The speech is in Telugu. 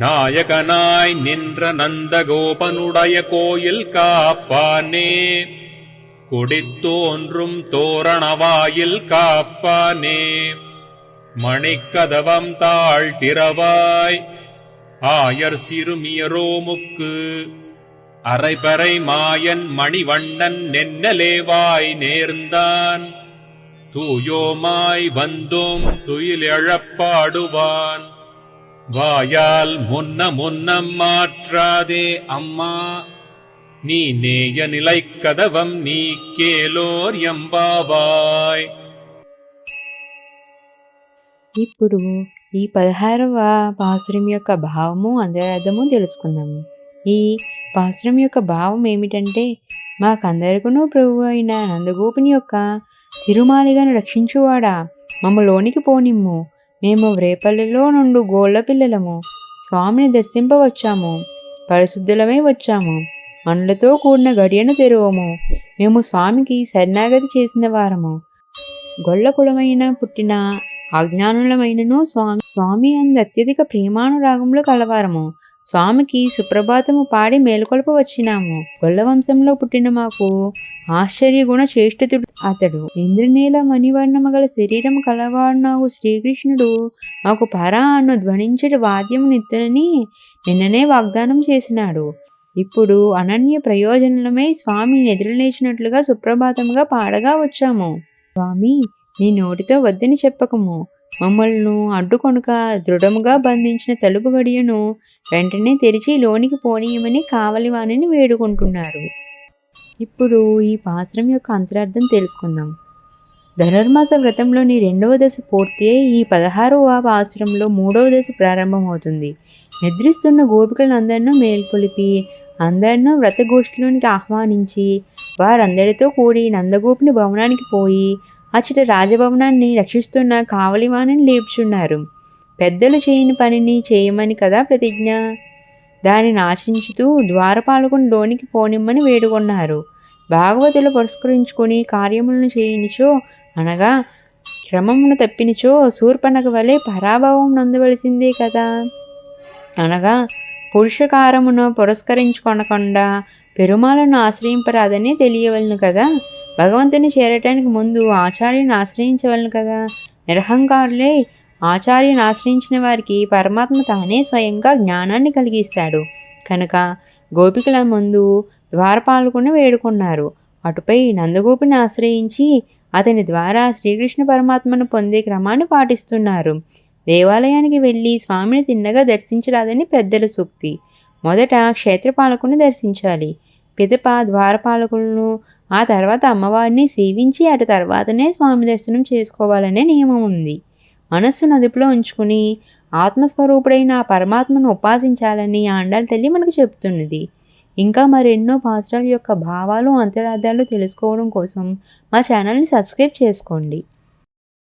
நாயகனாய் நின்ற நந்தகோபனுடைய கோயில் காப்பானே. குடித்தோன்றும் தோரணவாயில் காப்பானே. மணிக்கதவம் தாழ்த்திரவாய் ஆயர் சிறுமியரோமுக்கு அரைபறை மாயன் மணிவண்ணன் நென்னலேவாய் நேர்ந்தான். தூயோமாய் வந்தோம் துயிலெழப்பாடுவான் வாயால் முன்ன முன்னம் மாற்றாதே அம்மா நீ நேய நிலைக்கதவம் நீ கேலோர் எம்பாவாய் ఇప్పుడు ఈ పదహారవ పాసురం యొక్క భావము అంతరార్థము తెలుసుకుందాము ఈ పాసురం యొక్క భావం ఏమిటంటే మాకందరికను ప్రభు అయిన నందగోపుని యొక్క తిరుమాలిగను రక్షించువాడా మమ్మ లోనికి పోనిమ్ము మేము రేపల్లిలో నుండి గోళ్ళ పిల్లలము. స్వామిని దర్శింపవచ్చాము. పరిశుద్ధులమై వచ్చాము. మనులతో కూడిన గడియను తెరువము. మేము స్వామికి శరణాగతి చేసిన వారము. గొల్ల కులమైన పుట్టిన అజ్ఞానులమైనను స్వామి స్వామి అందు అత్యధిక ప్రేమానురాగములు కలవారము. స్వామికి సుప్రభాతము పాడి మేలుకొల్ప వచ్చినాము గొల్ల వంశంలో పుట్టిన మాకు ఆశ్చర్య గుణ చేష్టితుడు అతడు ఇంద్రనీల మణివర్ణము గల శరీరం కలవాడునాగు శ్రీకృష్ణుడు మాకు పరా అను ధ్వనించడు వాద్యం నిత్తునని నిన్ననే వాగ్దానం చేసినాడు. ఇప్పుడు అనన్య ప్రయోజనలమై స్వామిని ఎదురులేచినట్లుగా సుప్రభాతముగా పాడగా వచ్చాము. స్వామి నీ నోటితో వద్దని చెప్పకము. మమ్మల్ని అడ్డుకొనుక దృఢముగా బంధించిన తలుపు గడియను వెంటనే తెరిచి లోనికి పోనీయమని కావలివాణిని వేడుకుంటున్నారు. ఇప్పుడు ఈ పాత్రం యొక్క అంతరార్థం తెలుసుకుందాం. ధనుర్మాస వ్రతంలోని రెండవ దశ పూర్తి అయి ఈ పదహారవ పాసురంలో మూడవ దశ ప్రారంభమవుతుంది. నిద్రిస్తున్న గోపికలందరినూ మేల్కొలిపి అందరినూ వ్రతగోష్ఠిలోనికి ఆహ్వానించి వారందరితో కూడి నందగోపుని భవనానికి పోయి అచ్చట రాజభవనాన్ని రక్షిస్తున్న కావలివాణిని లేపుచున్నారు. పెద్దలు చేయని పనిని చేయమని కదా ప్రతిజ్ఞ? దానిని ఆశించుతూ ద్వారపాలకుని లోనికి పోనిమ్మని వేడుకొన్నారు. భాగవతులు పురస్కరించుకొని కార్యములను చేయనిచో అనగా క్రమమును తప్పినచో శూర్పణక వలె పరాభవం నందవలసిందే కదా. అనగా పురుషకారమును పురస్కరించుకొనకుండా పెరుమాలను ఆశ్రయింపరాదని తెలియవలను కదా. భగవంతుని చేరటానికి ముందు ఆచార్యుని ఆశ్రయించవలను కదా. నిరహంకారులే ఆచార్యుని ఆశ్రయించిన వారికి పరమాత్మ తానే స్వయంగా జ్ఞానాన్ని కలిగిస్తాడు. కనుక గోపికల ముందు ద్వారపాలకుని వేడుకున్నారు. అటుపై నందగోపిని ఆశ్రయించి అతని ద్వారా శ్రీకృష్ణ పరమాత్మను పొందే క్రమాన్ని పాటిస్తున్నారు. దేవాలయానికి వెళ్ళి స్వామిని తిన్నగా దర్శించరాదని పెద్దల సూక్తి. మొదట క్షేత్రపాలకుని దర్శించాలి. పిదప ద్వారపాలకులను ఆ తర్వాత అమ్మవారిని సేవించి అటు తర్వాతనే స్వామి దర్శనం చేసుకోవాలనే నియమం ఉంది. మనస్సును అదుపులో ఉంచుకుని ఆత్మస్వరూపుడైన ఆ పరమాత్మను ఉపాసించాలని ఆండాల తల్లి మనకు చెబుతున్నది ఇంకా మరెన్నో పాత్రల యొక్క భావాలు అంతరార్థాలు తెలుసుకోవడం కోసం మా ఛానల్ని సబ్స్క్రైబ్ చేసుకోండి.